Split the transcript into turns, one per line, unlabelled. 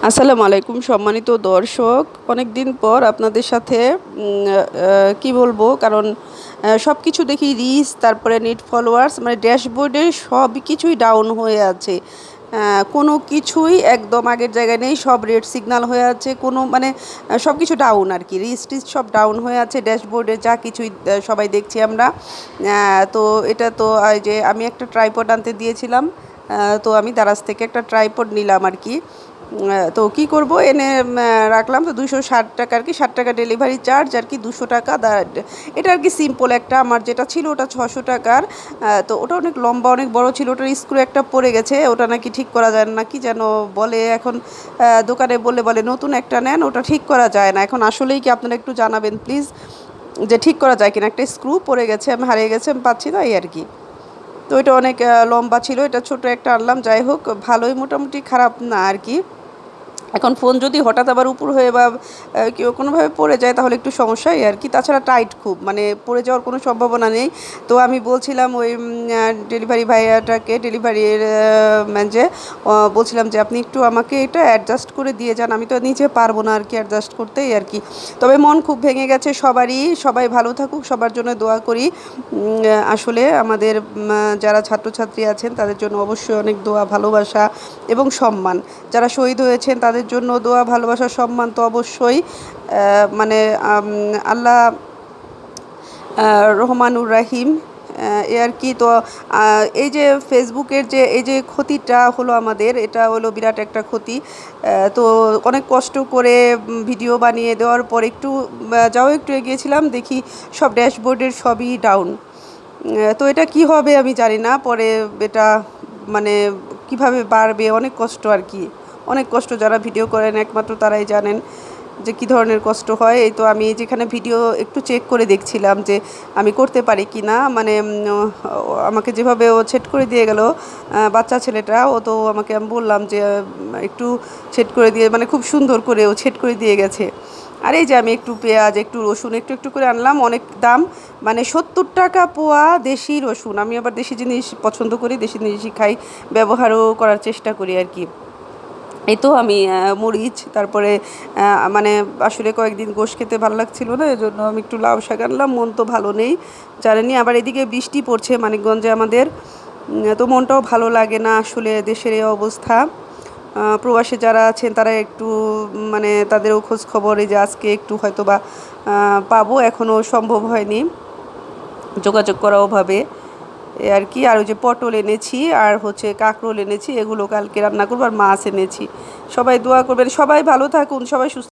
আসসালামু আলাইকুম সম্মানিত দর্শক। অনেক দিন পর আপনাদের সাথে কি বলব, কারণ সব কিছু দেখি রিচ তারপরে নেট ফলোয়ার্স মানে ড্যাশবোর্ডে সব কিছুই ডাউন হয়ে আছে। কোনো কিছুই একদম আগের জায়গায় নেই, সব রেড সিগন্যাল হয়ে আছে, কোনো মানে সব কিছু ডাউন আর কি রিচ টিচ সব ডাউন হয়ে আছে ড্যাশবোর্ডে যা কিছুই সবাই দেখছি আমরা। তো এটা তো যে আমি একটা ট্রাইপড আনতে দিয়েছিলাম তো আমি দারাজ থেকে একটা ট্রাইপড নিলাম আর কি তো কি করব? এনে রাখলাম। তো দুশো ষাট টাকা আর কি, ষাট টাকা ডেলিভারি চার্জ আর কি দুশো টাকা। এটা আর কি সিম্পল একটা। আমার যেটা ছিল ওটা ছশো টাকার। তো ওটা অনেক লম্বা, অনেক বড় ছিল। ওটার স্ক্রু একটা পড়ে গেছে। ওটা নাকি ঠিক করা যায় না, কি যেন বলে। এখন দোকানে বললে বলে, নতুন একটা নেন, ওটা ঠিক করা যায় না। এখন আসলেই কি আপনারা একটু জানাবেন প্লিজ যে ঠিক করা যায় কিনা? একটা স্ক্রু পড়ে গেছে, আমি হারিয়ে গেছে, আমি পাচ্ছি না, এই আর কি। তো এটা অনেক লম্বা ছিল। এটা ছোট একটা আনলাম। যাই হোক, ভালোই, মোটামুটি খারাপ না আর কি। এখন ফোন যদি হঠাৎ আবার উপর হয়ে বা কেউ কোনোভাবে পড়ে যায়, তাহলে একটু সমস্যাই আর কি। তাছাড়া টাইট খুব মানে পড়ে যাওয়ার কোনো সম্ভাবনা নেই। তো আমি বলছিলাম ওই ডেলিভারি ভাইয়াটাকে ডেলিভারির যে বলছিলাম যে, আপনি একটু আমাকে এটা অ্যাডজাস্ট করে দিয়ে যান। আমি তো নিজে পারব না আর কি অ্যাডজাস্ট করতেই আর কি। তবে মন খুব ভেঙে গেছে সবারই। সবাই ভালো থাকুক, সবার জন্য দোয়া করি। আসলে আমাদের যারা ছাত্রছাত্রী আছেন, তাদের জন্য অবশ্যই অনেক দোয়া, ভালোবাসা এবং সম্মান। যারা শহীদ হয়েছেন, তাদের জন্য দোয়া, ভালোবাসা, সম্মান তো অবশ্যই মানে আল্লাহ রহমানুর রাহিম এ আর কি। তো এই যে ফেসবুকের যে, এই যে ক্ষতিটা হলো আমাদের, এটা হলো বিরাট একটা ক্ষতি। তো অনেক কষ্ট করে ভিডিও বানিয়ে দেওয়ার পর একটু যাও একটু এগিয়েছিলাম, দেখি সব ড্যাশবোর্ডের সবই ডাউন। তো এটা কি হবে আমি জানি না, পরে এটা মানে কীভাবে বাড়বে, অনেক কষ্ট আর কি। অনেক কষ্ট যারা ভিডিও করেন, একমাত্র তারাই জানেন যে কী ধরনের কষ্ট হয়। এই তো আমি যেখানে ভিডিও একটু চেক করে দেখছিলাম যে আমি করতে পারি কি না মানে আমাকে যেভাবে ও ছেট করে দিয়ে গেল বাচ্চা ছেলেটা, ও তো আমাকে আমি বললাম যে একটু ছেট করে দিয়ে মানে খুব সুন্দর করে ও ছেট করে দিয়ে গেছে। আর এই যে আমি একটু পেঁয়াজ, একটু রসুন, একটু একটু করে আনলাম, অনেক দাম মানে সত্তর টাকা পোয়া দেশি রসুন। আমি আবার দেশি জিনিস পছন্দ করি, দেশি জিনিসই খাই, ব্যবহারও করার চেষ্টা করি আর কি। এই তো আমি মরিচ, তারপরে মানে আসলে কয়েকদিন গোশ খেতে ভালো লাগছিল না, এজন্য আমি একটু লাউ শাক আনলাম, মন তো ভালো নেই জানেনি আবার এদিকে বৃষ্টি পড়ছে মানিকগঞ্জে আমাদের তো মনটাও ভালো লাগে না আসলে দেশের এই অবস্থা প্রবাসে যারা আছেন তারা একটু মানে তাদেরও খোঁজ খবর এই যে আজকে একটু হয়তো বা পাবো এখনও সম্ভব হয়নি, যোগাযোগ করা ওভাবে এ আর কি, আর ওই যে পটল এনেছি, আর হচ্ছে কাঁকরোল এনেছি, এগুলো কালকে রান্না করব, আর মাছ এনেছি। সবাই দোয়া করবেন, সবাই ভালো থাকুন, সবাই সুস্থ